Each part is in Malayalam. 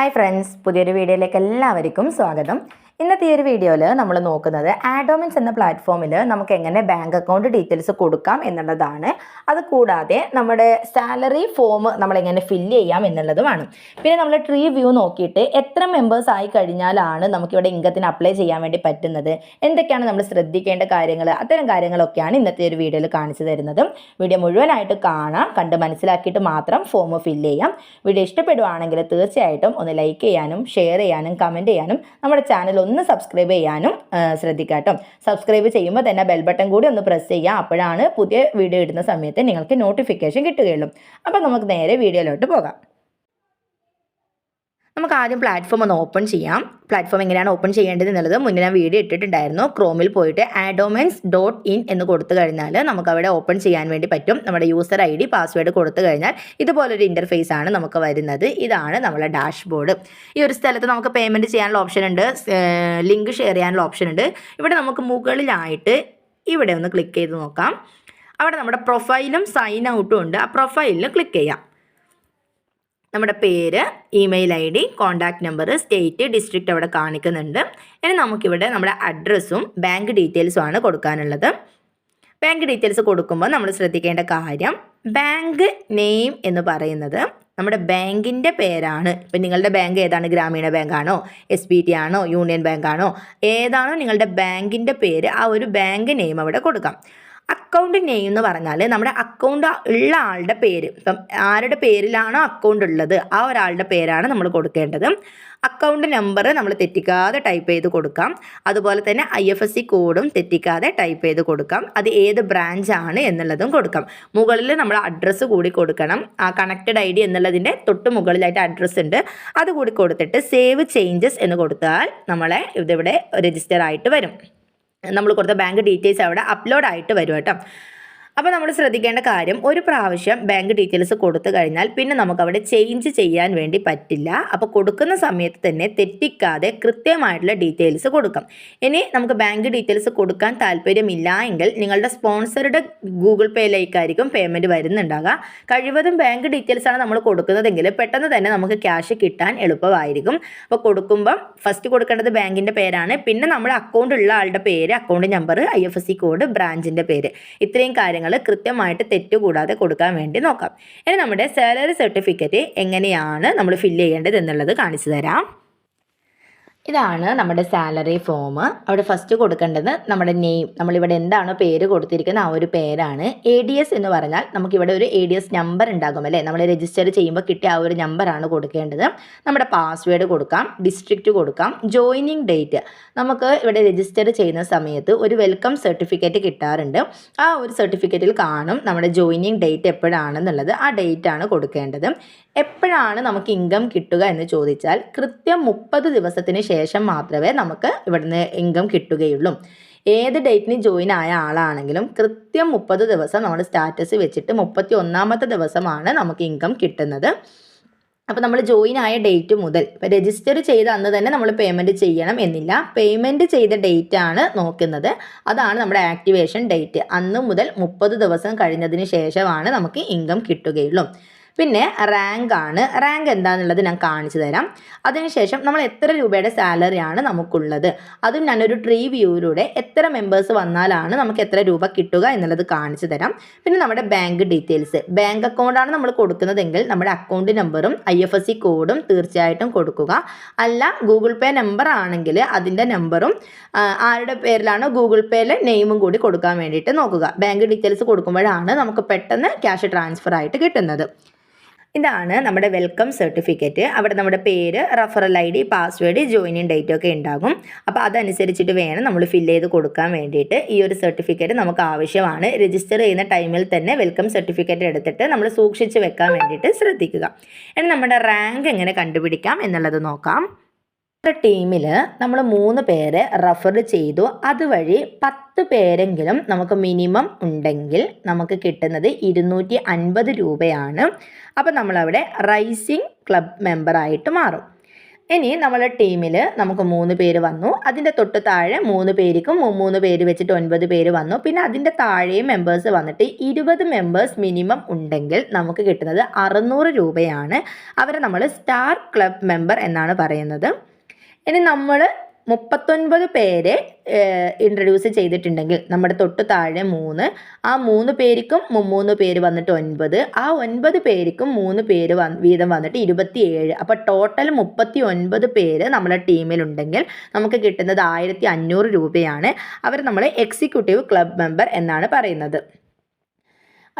ഹായ് ഫ്രണ്ട്സ് പുതിയൊരു വീഡിയോയിലേക്ക് എല്ലാവർക്കും സ്വാഗതം. ഇന്നത്തെ ഈ ഒരു വീഡിയോയിൽ നമ്മൾ നോക്കുന്നത് ആഡോമിൻസ് എന്ന പ്ലാറ്റ്ഫോമിൽ നമുക്ക് എങ്ങനെ ബാങ്ക് അക്കൗണ്ട് ഡീറ്റെയിൽസ് കൊടുക്കാം എന്നുള്ളതാണ്. അത് കൂടാതെ നമ്മുടെ സാലറി ഫോം നമ്മൾ എങ്ങനെ ഫില്ല് ചെയ്യാം എന്നുള്ളതുമാണ്. പിന്നെ നമ്മൾ ട്രീ വ്യൂ നോക്കിയിട്ട് എത്ര മെമ്പേഴ്സ് ആയി കഴിഞ്ഞാലാണ് നമുക്കിവിടെ ഇൻകത്തിന് അപ്ലൈ ചെയ്യാൻ വേണ്ടി പറ്റുന്നത്? എന്തൊക്കെയാണ് നമ്മൾ ശ്രദ്ധിക്കേണ്ട കാര്യങ്ങൾ അത്തരം കാര്യങ്ങളൊക്കെയാണ് ഇന്നത്തെ ഒരു വീഡിയോയിൽ കാണിച്ചു തരുന്നത്. വീഡിയോ മുഴുവനായിട്ട് കാണാം. കണ്ട് മനസ്സിലാക്കിയിട്ട് മാത്രം ഫോം ഫില്ല് ചെയ്യാം. വീഡിയോ ഇഷ്ടപ്പെടുവാണെങ്കിൽ തീർച്ചയായിട്ടും ഒന്ന് ലൈക്ക് ചെയ്യാനും ഷെയർ ചെയ്യാനും കമന്റ് ചെയ്യാനും നമ്മുടെ ചാനൽ ഒന്ന് സബ്സ്ക്രൈബ് ചെയ്യാനും ശ്രദ്ധിക്കാം കേട്ടോ സബ്സ്ക്രൈബ് ചെയ്യുമ്പോൾ തന്നെ ബെൽ ബട്ടൺ കൂടി ഒന്ന് പ്രസ് ചെയ്യുക അപ്പോഴാണ് പുതിയ വീഡിയോ ഇടുന്ന സമയത്ത് നിങ്ങൾക്ക് നോട്ടിഫിക്കേഷൻ കിട്ടുകയുള്ളൂ. അപ്പോൾ നമുക്ക് നേരെ വീഡിയോയിലോട്ട് പോകാം. നമുക്ക് ആദ്യം പ്ലാറ്റ്ഫോം ഒന്ന് ഓപ്പൺ ചെയ്യാം. പ്ലാറ്റ്ഫോം എങ്ങനെയാണ് ഓപ്പൺ ചെയ്യേണ്ടത് എന്നുള്ളത് മുന്നേ ഞാൻ വീഡിയോ ഇട്ടിട്ടുണ്ടായിരുന്നു. ക്രോമിൽ പോയിട്ട് ആഡോമെൻസ് ഡോട്ട് ഇൻ എന്ന് കൊടുത്തു കഴിഞ്ഞാൽ നമുക്ക് അവിടെ ഓപ്പൺ ചെയ്യാൻ വേണ്ടി പറ്റും. നമ്മുടെ യൂസർ ഐ ഡി പാസ്വേഡ് കൊടുത്തു കഴിഞ്ഞാൽ ഇതുപോലൊരു ഇന്റർഫേസ് ആണ് നമുക്ക് വരുന്നത്. ഇതാണ് നമ്മളെ ഡാഷ്ബോർഡ് ഈ ഒരു സ്ഥലത്ത് നമുക്ക് പേയ്മെന്റ് ചെയ്യാനുള്ള ഓപ്ഷൻ ഉണ്ട്. ലിങ്ക് ഷെയർ ചെയ്യാനുള്ള ഓപ്ഷൻ ഉണ്ട്. ഇവിടെ നമുക്ക് മുകളിലായിട്ട് ഇവിടെ ഒന്ന് ക്ലിക്ക് ചെയ്ത് നോക്കാം. അവിടെ നമ്മുടെ പ്രൊഫൈലും സൈൻ ഔട്ടും ഉണ്ട്. ആ പ്രൊഫൈലിൽ ക്ലിക്ക് ചെയ്യാം. നമ്മുടെ പേര് email I D contact number state district അവിടെ കാണിക്കുന്നുണ്ട്. ഇനി നമുക്കിവിടെ നമ്മുടെ അഡ്രസ്സും ബാങ്ക് ഡീറ്റെയിൽസും ആണ് കൊടുക്കാനുള്ളത്. ബാങ്ക് ഡീറ്റെയിൽസ് കൊടുക്കുമ്പോൾ നമ്മൾ ശ്രദ്ധിക്കേണ്ട കാര്യം ബാങ്ക് നെയിം എന്ന് പറയുന്നത് നമ്മുടെ ബാങ്കിന്റെ പേരാണ്. ഇപ്പം നിങ്ങളുടെ ബാങ്ക് ഏതാണ്? ഗ്രാമീണ ബാങ്കാണോ എസ് ബി ടി ആണോ? യൂണിയൻ ബാങ്കാണോ ഏതാണോ നിങ്ങളുടെ ബാങ്കിന്റെ പേര് ആ ഒരു ബാങ്ക് നെയിം അവിടെ കൊടുക്കാം. അക്കൗണ്ട് നെയിം എന്ന് പറഞ്ഞാൽ നമ്മുടെ അക്കൗണ്ട് ഉള്ള ആളുടെ പേര്. ഇപ്പം ആരുടെ പേരിലാണോ അക്കൗണ്ട് ഉള്ളത്? ആ ഒരാളുടെ പേരാണ് നമ്മൾ കൊടുക്കേണ്ടത്. അക്കൗണ്ട് നമ്പർ നമ്മൾ തെറ്റിക്കാതെ ടൈപ്പ് ചെയ്ത് കൊടുക്കാം. അതുപോലെ തന്നെ ഐ എഫ് എസ് സി കോഡും തെറ്റിക്കാതെ ടൈപ്പ് ചെയ്ത് കൊടുക്കാം. അത് ഏത് ബ്രാഞ്ചാണ് എന്നുള്ളതും കൊടുക്കാം. മുകളിൽ നമ്മൾ അഡ്രസ്സ് കൂടി കൊടുക്കണം. ആ കണക്റ്റഡ് ഐ ഡി എന്നുള്ളതിന്റെ തൊട്ട് മുകളിലായിട്ട് അഡ്രസ്സ് ഉണ്ട്. അത് കൂടി കൊടുത്തിട്ട് സേവ് ചേഞ്ചസ് എന്ന് കൊടുത്താൽ നമ്മളെ ഇതിവിടെ രജിസ്റ്റർ ആയിട്ട് വരും. നമ്മൾ കൊടുത്ത ബാങ്ക് ഡീറ്റെയിൽസ് അവിടെ അപ്ലോഡ് ആയിട്ട് വരും കേട്ടോ. അപ്പോൾ നമ്മൾ ശ്രദ്ധിക്കേണ്ട കാര്യം ഒരു പ്രാവശ്യം ബാങ്ക് ഡീറ്റെയിൽസ് കൊടുത്തു കഴിഞ്ഞാൽ പിന്നെ നമുക്ക് അവിടെ ചേഞ്ച് ചെയ്യാൻ വേണ്ടി പറ്റില്ല. അപ്പോൾ കൊടുക്കുന്ന സമയത്ത് തന്നെ തെറ്റിക്കാതെ കൃത്യമായിട്ടുള്ള ഡീറ്റെയിൽസ് കൊടുക്കാം. ഇനി നമുക്ക് ബാങ്ക് ഡീറ്റെയിൽസ് കൊടുക്കാൻ താല്പര്യമില്ല എങ്കിൽ നിങ്ങളുടെ സ്പോൺസറുടെ ഗൂഗിൾ പേയിലേക്കായിരിക്കും പേയ്മെന്റ് വരുന്നുണ്ടാകുക കഴിവതും ബാങ്ക് ഡീറ്റെയിൽസ് ആണ് നമ്മൾ കൊടുക്കുന്നതെങ്കിൽ പെട്ടെന്ന് തന്നെ നമുക്ക് ക്യാഷ് കിട്ടാൻ എളുപ്പമായിരിക്കും. അപ്പോൾ കൊടുക്കുമ്പം ഫസ്റ്റ് കൊടുക്കേണ്ടത് ബാങ്കിന്റെ പേരാണ്. പിന്നെ നമ്മുടെ അക്കൗണ്ട് ഉള്ള ആളുടെ പേര് അക്കൗണ്ട് നമ്പർ ഐ കോഡ് ബ്രാഞ്ചിന്റെ പേര്. ഇത്രയും കാര്യങ്ങൾ കൃത്യമായിട്ട് തെറ്റുകൂടാതെ കൊടുക്കാൻ വേണ്ടി നോക്കാം. ഇനി നമ്മുടെ സാലറി സർട്ടിഫിക്കറ്റ് എങ്ങനെയാണ് നമ്മൾ ഫില്ല് ചെയ്യേണ്ടത് എന്നുള്ളത് കാണിച്ചു തരാം. ഇതാണ് നമ്മുടെ സാലറി ഫോം അവിടെ ഫസ്റ്റ് കൊടുക്കേണ്ടത് നമ്മുടെ നെയിം നമ്മളിവിടെ എന്താണോ പേര് കൊടുത്തിരിക്കുന്നത് ആ ഒരു പേരാണ്. എ ഡി എസ് എന്ന് പറഞ്ഞാൽ നമുക്കിവിടെ ഒരു എ ഡി എസ് നമ്പർ ഉണ്ടാകും അല്ലേ? നമ്മൾ രജിസ്റ്റർ ചെയ്യുമ്പോൾ കിട്ടിയ ആ ഒരു നമ്പറാണ് കൊടുക്കേണ്ടത്. നമ്മുടെ പാസ്വേഡ് കൊടുക്കാം ഡിസ്ട്രിക്റ്റ് കൊടുക്കാം ജോയിനിങ് ഡേറ്റ് നമുക്ക് ഇവിടെ രജിസ്റ്റർ ചെയ്യുന്ന സമയത്ത് ഒരു വെൽക്കം സർട്ടിഫിക്കറ്റ് കിട്ടാറുണ്ട്. ആ ഒരു സർട്ടിഫിക്കറ്റിൽ കാണും നമ്മുടെ ജോയിനിങ് ഡേറ്റ് എപ്പോഴാണെന്നുള്ളത്. ആ ഡേറ്റ് ആണ് കൊടുക്കേണ്ടത്. എപ്പോഴാണ് നമുക്ക് ഇൻകം കിട്ടുക എന്ന് ചോദിച്ചാൽ കൃത്യം മുപ്പത് ദിവസത്തിന് ശേഷം മാത്രമേ നമുക്ക് ഇവിടുന്ന് ഇൻകം കിട്ടുകയുള്ളൂ. ഏത് ഡേറ്റിന് ജോയിൻ ആയ ആളാണെങ്കിലും കൃത്യം മുപ്പത് ദിവസം നമ്മൾ സ്റ്റാറ്റസ് വെച്ചിട്ട് മുപ്പത്തി ഒന്നാമത്തെ ദിവസമാണ് നമുക്ക് ഇൻകം കിട്ടുന്നത്. അപ്പോൾ നമ്മൾ ജോയിൻ ആയ ഡേറ്റ് മുതൽ ഇപ്പോൾ രജിസ്റ്റർ ചെയ്ത അന്ന് തന്നെ നമ്മൾ പേയ്മെന്റ് ചെയ്യണം എന്നില്ല. പേയ്മെന്റ് ചെയ്ത ഡേറ്റ് ആണ് നോക്കുന്നത്. അതാണ് നമ്മുടെ ആക്ടിവേഷൻ ഡേറ്റ് അന്ന് മുതൽ മുപ്പത് ദിവസം കഴിഞ്ഞതിന് ശേഷമാണ് നമുക്ക് ഇൻകം കിട്ടുകയുള്ളൂ. പിന്നെ റാങ്ക് ആണ്. റാങ്ക് എന്താണെന്നുള്ളത് ഞാൻ കാണിച്ചു തരാം. അതിനുശേഷം നമ്മൾ എത്ര രൂപയുടെ സാലറിയാണ് നമുക്കുള്ളത്. അതും ഞാനൊരു ട്രീ വ്യൂയിലൂടെ എത്ര മെമ്പേഴ്സ് വന്നാലാണ് നമുക്ക് എത്ര രൂപ കിട്ടുക എന്നുള്ളത് കാണിച്ചു തരാം. പിന്നെ നമ്മുടെ ബാങ്ക് ഡീറ്റെയിൽസ് ബാങ്ക് അക്കൗണ്ടാണ് നമ്മൾ കൊടുക്കുന്നതെങ്കിൽ നമ്മുടെ അക്കൗണ്ട് നമ്പറും ഐ എഫ് എസ് സി കോഡും തീർച്ചയായിട്ടും കൊടുക്കുക. അല്ല ഗൂഗിൾ പേ നമ്പർ ആണെങ്കിൽ അതിന്റെ നമ്പറും ആരുടെ പേരിലാണോ ഗൂഗിൾ പേയിലെ നെയിമും കൂടി കൊടുക്കാൻ വേണ്ടിയിട്ട് നോക്കുക. ബാങ്ക് ഡീറ്റെയിൽസ് കൊടുക്കുമ്പോഴാണ് നമുക്ക് പെട്ടെന്ന് ക്യാഷ് ട്രാൻസ്ഫർ ആയിട്ട് കിട്ടുന്നത്. ഇതാണ് നമ്മുടെ വെൽക്കം സർട്ടിഫിക്കറ്റ് അവിടെ നമ്മുടെ പേര് referral I D password joining date ഒക്കെ ഉണ്ടാകും. അപ്പോൾ അതനുസരിച്ചിട്ട് വേണം നമ്മൾ ഫില്ല് ചെയ്ത് കൊടുക്കാൻ വേണ്ടിയിട്ട് ഈ ഒരു സർട്ടിഫിക്കറ്റ് നമുക്ക് ആവശ്യമാണ്. രജിസ്റ്റർ ചെയ്യുന്ന ടൈമിൽ തന്നെ വെൽക്കം സർട്ടിഫിക്കറ്റ് എടുത്തിട്ട് നമ്മൾ സൂക്ഷിച്ച് വെക്കാൻ വേണ്ടിയിട്ട് ശ്രദ്ധിക്കുക. ഇനി നമ്മുടെ റാങ്ക് എങ്ങനെ കണ്ടുപിടിക്കാം എന്നുള്ളത് നോക്കാം. ടീമിൽ നമ്മൾ മൂന്ന് പേരെ റഫർ ചെയ്തു. അതുവഴി പത്ത് പേരെങ്കിലും നമുക്ക് മിനിമം ഉണ്ടെങ്കിൽ നമുക്ക് കിട്ടുന്നത് ഇരുന്നൂറ്റി അൻപത് രൂപയാണ്. അപ്പോൾ നമ്മളവിടെ റൈസിംഗ് ക്ലബ് മെമ്പറായിട്ട് മാറും. ഇനി നമ്മളെ ടീമിൽ നമുക്ക് മൂന്ന് പേര് വന്നു. അതിന്റെ തൊട്ട് താഴെ മൂന്ന് പേർക്കും മൂന്ന് പേര് വെച്ചിട്ട് ഒൻപത് പേര് വന്നു. പിന്നെ അതിന്റെ താഴെയും മെമ്പേഴ്സ് വന്നിട്ട് ഇരുപത് മെമ്പേഴ്സ് മിനിമം ഉണ്ടെങ്കിൽ നമുക്ക് കിട്ടുന്നത് അറുന്നൂറ് രൂപയാണ്. അവരെ നമ്മൾ സ്റ്റാർ ക്ലബ് മെമ്പർ എന്നാണ് പറയുന്നത്. ഇനി നമ്മൾ മുപ്പത്തൊൻപത് പേരെ ഇൻട്രൊഡ്യൂസ് ചെയ്തിട്ടുണ്ടെങ്കിൽ നമ്മുടെ തൊട്ട് താഴെ മൂന്ന് ആ മൂന്ന് പേർക്കും മൂന്ന് പേര് വന്നിട്ട് ഒൻപത് ആ ഒൻപത് പേർക്കും മൂന്ന് പേര് വീതം വന്നിട്ട് ഇരുപത്തിയേഴ്. അപ്പോൾ ടോട്ടൽ മുപ്പത്തി ഒൻപത് പേര് നമ്മുടെ ടീമിലുണ്ടെങ്കിൽ നമുക്ക് കിട്ടുന്നത് ആയിരത്തി അഞ്ഞൂറ് രൂപയാണ്. അവർ നമ്മൾ എക്സിക്യൂട്ടീവ് ക്ലബ് മെമ്പർ എന്നാണ് പറയുന്നത്.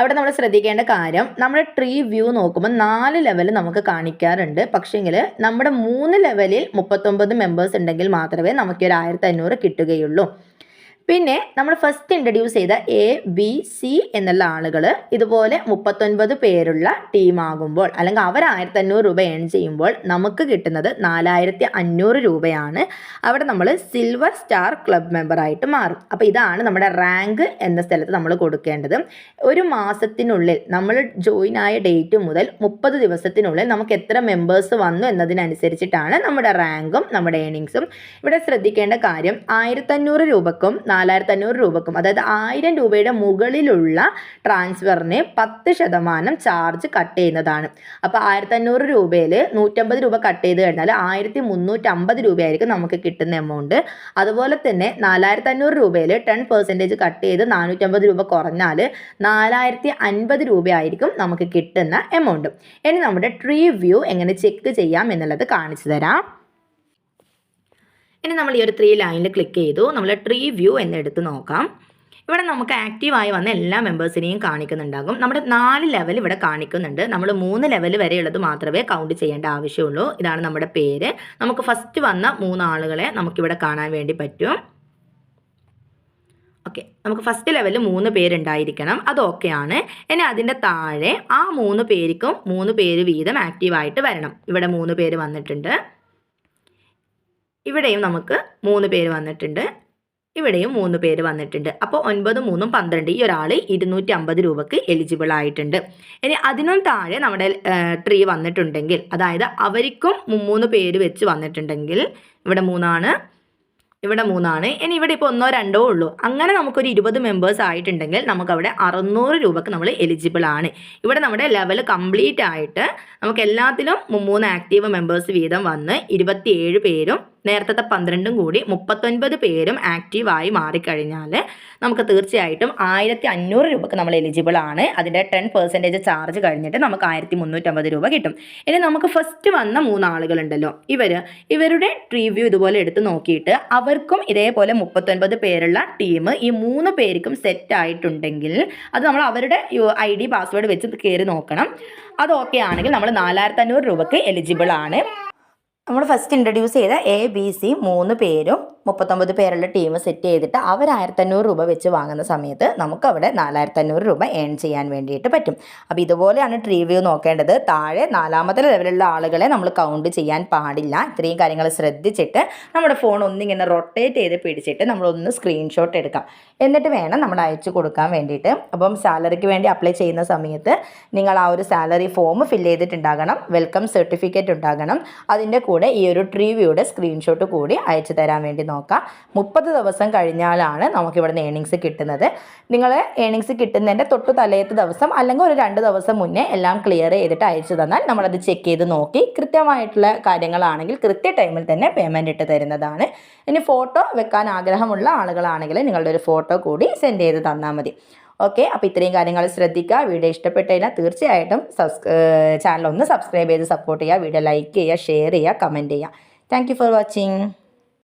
അവിടെ നമ്മൾ ശ്രദ്ധിക്കേണ്ട കാര്യം നമ്മുടെ ട്രീ വ്യൂ നോക്കുമ്പോൾ നാല് ലെവൽ നമുക്ക് കാണിക്കാറുണ്ട്. പക്ഷേങ്കിൽ നമ്മുടെ മൂന്ന് ലെവലിൽ മുപ്പത്തൊമ്പത് മെമ്പേഴ്സ് ഉണ്ടെങ്കിൽ മാത്രമേ നമുക്ക് ഒരു ആയിരത്തി അഞ്ഞൂറ് കിട്ടുകയുള്ളൂ. പിന്നെ നമ്മൾ ഫസ്റ്റ് ഇൻട്രൊഡ്യൂസ് ചെയ്ത എ ബി സി എന്നുള്ള ആളുകൾ ഇതുപോലെ മുപ്പത്തൊൻപത് പേരുള്ള ടീമാകുമ്പോൾ അല്ലെങ്കിൽ അവർ ആയിരത്തി അഞ്ഞൂറ് രൂപ ഏൺ ചെയ്യുമ്പോൾ നമുക്ക് കിട്ടുന്നത് നാലായിരത്തി അഞ്ഞൂറ് രൂപയാണ്. അവിടെ നമ്മൾ സിൽവർ സ്റ്റാർ ക്ലബ് മെമ്പറായിട്ട് മാറും. അപ്പോൾ ഇതാണ് നമ്മുടെ റാങ്ക് എന്ന സ്ഥലത്ത് നമ്മൾ കൊടുക്കേണ്ടത്. ഒരു മാസത്തിനുള്ളിൽ നമ്മൾ ജോയിൻ ആയ ഡേറ്റ് മുതൽ മുപ്പത് ദിവസത്തിനുള്ളിൽ നമുക്ക് എത്ര മെമ്പേഴ്സ് വന്നു എന്നതിനനുസരിച്ചിട്ടാണ് നമ്മുടെ റാങ്കും നമ്മുടെ ഏണിങ്സും ഇവിടെ ശ്രദ്ധിക്കേണ്ട കാര്യം ആയിരത്തഞ്ഞൂറ് രൂപക്കും നാലായിരത്തി അഞ്ഞൂറ് രൂപക്കും അതായത് ആയിരം രൂപയുടെ മുകളിലുള്ള ട്രാൻസ്ഫറിന് പത്ത് ശതമാനം ചാർജ് കട്ട് ചെയ്യുന്നതാണ്. അപ്പോൾ ആയിരത്തി അഞ്ഞൂറ് രൂപയിൽ നൂറ്റമ്പത് രൂപ കട്ട് ചെയ്ത് കഴിഞ്ഞാൽ ആയിരത്തി മുന്നൂറ്റമ്പത് രൂപയായിരിക്കും നമുക്ക് കിട്ടുന്ന എമൗണ്ട്. അതുപോലെ തന്നെ നാലായിരത്തി അഞ്ഞൂറ് രൂപയിൽ ടെൻ പെർസെന്റേജ് കട്ട് ചെയ്ത് നാനൂറ്റമ്പത് രൂപ കുറഞ്ഞാൽ നാലായിരത്തി അൻപത് രൂപയായിരിക്കും നമുക്ക് കിട്ടുന്ന എമൗണ്ട്. ഇനി നമ്മുടെ ട്രീ വ്യൂ എങ്ങനെ ചെക്ക് ചെയ്യാം എന്നുള്ളത് കാണിച്ചു തരാം. ഇനി നമ്മൾ ഈ ഒരു ത്രീ ലൈനിൽ ക്ലിക്ക് ചെയ്തു. നമ്മൾ ട്രീ വ്യൂ എന്നെടുത്ത് നോക്കാം. ഇവിടെ നമുക്ക് ആക്റ്റീവായി വന്ന എല്ലാ മെമ്പേഴ്സിനെയും കാണിക്കുന്നുണ്ടാകും. നമ്മുടെ നാല് ലെവൽ ഇവിടെ കാണിക്കുന്നുണ്ട്. നമ്മൾ മൂന്ന് ലെവൽ വരെയുള്ളത് മാത്രമേ കൗണ്ട് ചെയ്യേണ്ട ആവശ്യമുള്ളൂ. ഇതാണ് നമ്മുടെ പേര്. നമുക്ക് ഫസ്റ്റ് വന്ന മൂന്ന് ആളുകളെ നമുക്കിവിടെ കാണാൻ വേണ്ടി പറ്റും. ഓക്കെ നമുക്ക് ഫസ്റ്റ് ലെവലിൽ മൂന്ന് പേരുണ്ടായിരിക്കണം. അത് ഓക്കെയാണ് ഇനി അതിന്റെ താഴെ ആ മൂന്ന് പേർക്കും മൂന്ന് പേര് വീതം ആക്റ്റീവായിട്ട് വരണം. ഇവിടെ മൂന്ന് പേര് വന്നിട്ടുണ്ട്. ഇവിടെയും നമുക്ക് മൂന്ന് പേര് വന്നിട്ടുണ്ട്. ഇവിടെയും മൂന്ന് പേര് വന്നിട്ടുണ്ട്. അപ്പോൾ ഒൻപത് മൂന്നും പന്ത്രണ്ട് ഈ ഒരാൾ ഇരുന്നൂറ്റി അമ്പത് രൂപക്ക് എലിജിബിൾ ആയിട്ടുണ്ട്. ഇനി അതിനും താഴെ നമ്മുടെ ട്രീ വന്നിട്ടുണ്ടെങ്കിൽ അതായത് അവർക്കും മൂന്ന് പേര് വെച്ച് വന്നിട്ടുണ്ടെങ്കിൽ ഇവിടെ മൂന്നാണ് ഇവിടെ മൂന്നാണ്. ഇനി ഇവിടെ ഇപ്പോൾ ഒന്നോ രണ്ടോ ഉള്ളൂ. അങ്ങനെ നമുക്കൊരു ഇരുപത് മെമ്പേഴ്സ് ആയിട്ടുണ്ടെങ്കിൽ നമുക്കവിടെ അറുന്നൂറ് രൂപക്ക് നമ്മൾ എലിജിബിൾ ആണ്. ഇവിടെ നമ്മുടെ ലെവൽ കംപ്ലീറ്റ് ആയിട്ട് നമുക്ക് എല്ലാത്തിലും മൂന്ന് ആക്റ്റീവ് മെമ്പേഴ്സ് വീതം വന്ന് ഇരുപത്തിയേഴ് പേരും നേരത്തെ പന്ത്രണ്ടും കൂടി മുപ്പത്തൊൻപത് പേരും ആക്റ്റീവായി മാറിക്കഴിഞ്ഞാൽ നമുക്ക് തീർച്ചയായിട്ടും ആയിരത്തി അഞ്ഞൂറ് രൂപക്ക് നമ്മൾ എലിജിബിൾ ആണ്. അതിന്റെ ടെൻ പെർസെന്റേജ് ചാർജ് കഴിഞ്ഞിട്ട് നമുക്ക് ആയിരത്തി മുന്നൂറ്റമ്പത് രൂപ കിട്ടും. ഇനി നമുക്ക് ഫസ്റ്റ് വന്ന മൂന്നാളുകളുണ്ടല്ലോ. ഇവർ ഇവരുടെ റിവ്യൂ ഇതുപോലെ എടുത്ത് നോക്കിയിട്ട് അവർക്കും ഇതേപോലെ മുപ്പത്തൊൻപത് പേരുള്ള ടീം ഈ മൂന്ന് പേർക്കും സെറ്റ് ആയിട്ടുണ്ടെങ്കിൽ അത് നമ്മൾ അവരുടെ ഐ ഡി പാസ്വേഡ് വെച്ച് കയറി നോക്കണം. അത് ഓക്കെ ആണെങ്കിൽ നമ്മൾ നാലായിരത്തി അഞ്ഞൂറ് രൂപക്ക് എലിജിബിൾ ആണ്. നമ്മൾ ഫസ്റ്റ് ഇൻട്രൊഡ്യൂസ് ചെയ്ത എ ബി സി മൂന്ന് പേരും മുപ്പത്തൊമ്പത് പേരുള്ള ടീം സെറ്റ് ചെയ്തിട്ട് അവർ ആയിരത്തഞ്ഞൂറ് രൂപ വെച്ച് വാങ്ങുന്ന സമയത്ത് നമുക്ക് അവിടെ നാലായിരത്തഞ്ഞൂറ് രൂപ ഏൺ ചെയ്യാൻ വേണ്ടിയിട്ട് പറ്റും. അപ്പോൾ ഇതുപോലെയാണ് ട്രീ വ്യൂ നോക്കേണ്ടത്. താഴെ നാലാമത്തെ ലെവലിലുള്ള ആളുകളെ നമ്മൾ കൗണ്ട് ചെയ്യാൻ പാടില്ല. ഇത്രയും കാര്യങ്ങൾ ശ്രദ്ധിച്ചിട്ട് നമ്മുടെ ഫോൺ ഒന്നിങ്ങനെ റൊട്ടേറ്റ് ചെയ്ത് പിടിച്ചിട്ട് നമ്മളൊന്ന് സ്ക്രീൻഷോട്ട് എടുക്കാം. എന്നിട്ട് വേണം നമ്മൾ അയച്ചു കൊടുക്കാൻ വേണ്ടിയിട്ട്. അപ്പം സാലറിക്ക് വേണ്ടി അപ്ലൈ ചെയ്യുന്ന സമയത്ത് നിങ്ങൾ ആ ഒരു സാലറി ഫോം ഫില്ല് ചെയ്തിട്ടുണ്ടാകണം. വെൽക്കം സർട്ടിഫിക്കറ്റ് ഉണ്ടാകണം. അതിന്റെ കൂടെ ഈ ഒരു ട്രീ വ്യൂയുടെ സ്ക്രീൻഷോട്ട് കൂടി അയച്ചു തരാൻ വേണ്ടി നോക്കാം. മുപ്പത് ദിവസം കഴിഞ്ഞാലാണ് നമുക്കിവിടെ നിന്ന് ഏണിങ്സ് കിട്ടുന്നത്. നിങ്ങൾ ഏണിങ്സ് കിട്ടുന്നതിന്റെ തൊട്ട് തലേത്തെ ദിവസം അല്ലെങ്കിൽ ഒരു രണ്ട് ദിവസം മുന്നേ എല്ലാം ക്ലിയർ ചെയ്തിട്ട് അയച്ചു തന്നാൽ നമ്മളത് ചെക്ക് ചെയ്ത് നോക്കി. കൃത്യമായിട്ടുള്ള കാര്യങ്ങളാണെങ്കിൽ കൃത്യ ടൈമിൽ തന്നെ പേയ്മെന്റ് ഇട്ട് തരുന്നതാണ്. ഇനി ഫോട്ടോ വെക്കാൻ ആഗ്രഹമുള്ള ആളുകളാണെങ്കിൽ നിങ്ങളുടെ ഒരു ഫോട്ടോ കൂടി സെൻഡ് ചെയ്ത് തന്നാൽ മതി. ഓക്കെ അപ്പോൾ ഇത്രയും കാര്യങ്ങൾ ശ്രദ്ധിക്കുക. വീഡിയോ ഇഷ്ടപ്പെട്ട് കഴിഞ്ഞാൽ തീർച്ചയായിട്ടും സബ്സ് ചാനൽ ഒന്ന് സബ്സ്ക്രൈബ് ചെയ്ത് സപ്പോർട്ട് ചെയ്യുക. വീഡിയോ ലൈക്ക് ചെയ്യുക ഷെയർ ചെയ്യുക കമന്റ് ചെയ്യുക. Thank for watching